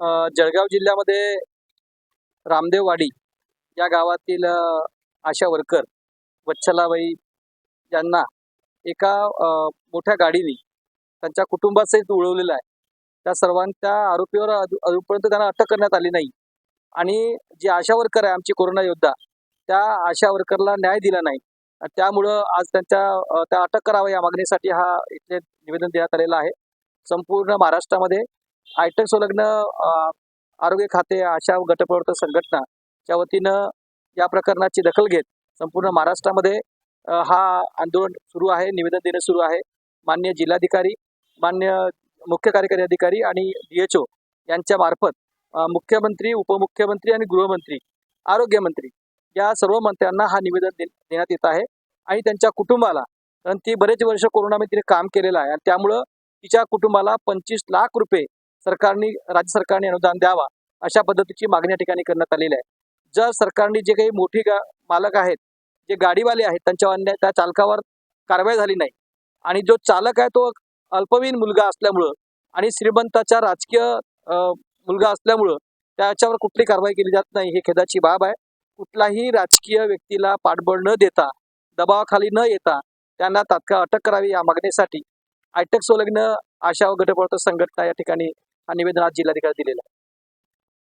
जळगाव जिल्ह्यामध्ये रामदेववाडी या गावातील आशा वर्कर वच्छलाबाई यांना एका मोठ्या गाडीने त्यांच्या कुटुंबासहित उडवलेलं आहे. त्या सर्वांच्या आरोपीवर अजूनपर्यंत त्यांना अटक करण्यात आली नाही. आणि जी आशा वर्कर आहे आमची कोरोना योद्धा त्या आशा वर्करला न्याय दिला नाही. आणि त्यामुळं आज त्यांच्या त्या अटक करावं या मागणीसाठी हा इथले निवेदन देण्यात आलेलं आहे. संपूर्ण महाराष्ट्रामध्ये आयटक संलग्न आरोग्य खाते आशा गटप्रवर्तक संघटनाच्या वतीनं या प्रकरणाची दखल घेत संपूर्ण महाराष्ट्रामध्ये हा आंदोलन सुरू आहे निवेदन देणं सुरू आहे. मान्य जिल्हाधिकारी मान्य मुख्य कार्यकारी अधिकारी आणि डीएचओ एच ओ यांच्या मार्फत मुख्यमंत्री उपमुख्यमंत्री आणि गृहमंत्री आरोग्यमंत्री या सर्व मंत्र्यांना हा निवेदन देण्यात येत आहे आणि त्यांच्या कुटुंबाला कारण ती बरेच वर्ष कोरोनामध्ये तिने काम केलेलं आहे आणि त्यामुळं तिच्या कुटुंबाला पंचवीस लाख रुपये सरकारने राज्य सरकारने अनुदान द्यावा अशा पद्धतीची मागणी या ठिकाणी करण्यात आलेली आहे. जर सरकारने जे काही मोठी गा मालक आहेत जे गाडीवाले आहेत त्यांच्या अन्याय त्या चालकावर कारवाई झाली नाही आणि जो चालक आहे तो अल्पवयीन मुलगा असल्यामुळं आणि श्रीमंताच्या राजकीय मुलगा असल्यामुळं त्याच्यावर कुठली कारवाई केली जात नाही ही खेदाची बाब आहे. कुठलाही राजकीय व्यक्तीला पाठबळ न देता दबावाखाली न येता त्यांना तात्काळ अटक करावी या मागणीसाठी आयटक संलग्न आशा व गटप्रवर्तक संघटना या ठिकाणी हा निवेदन आज जिल्हाधिकारी दिलेला आहे.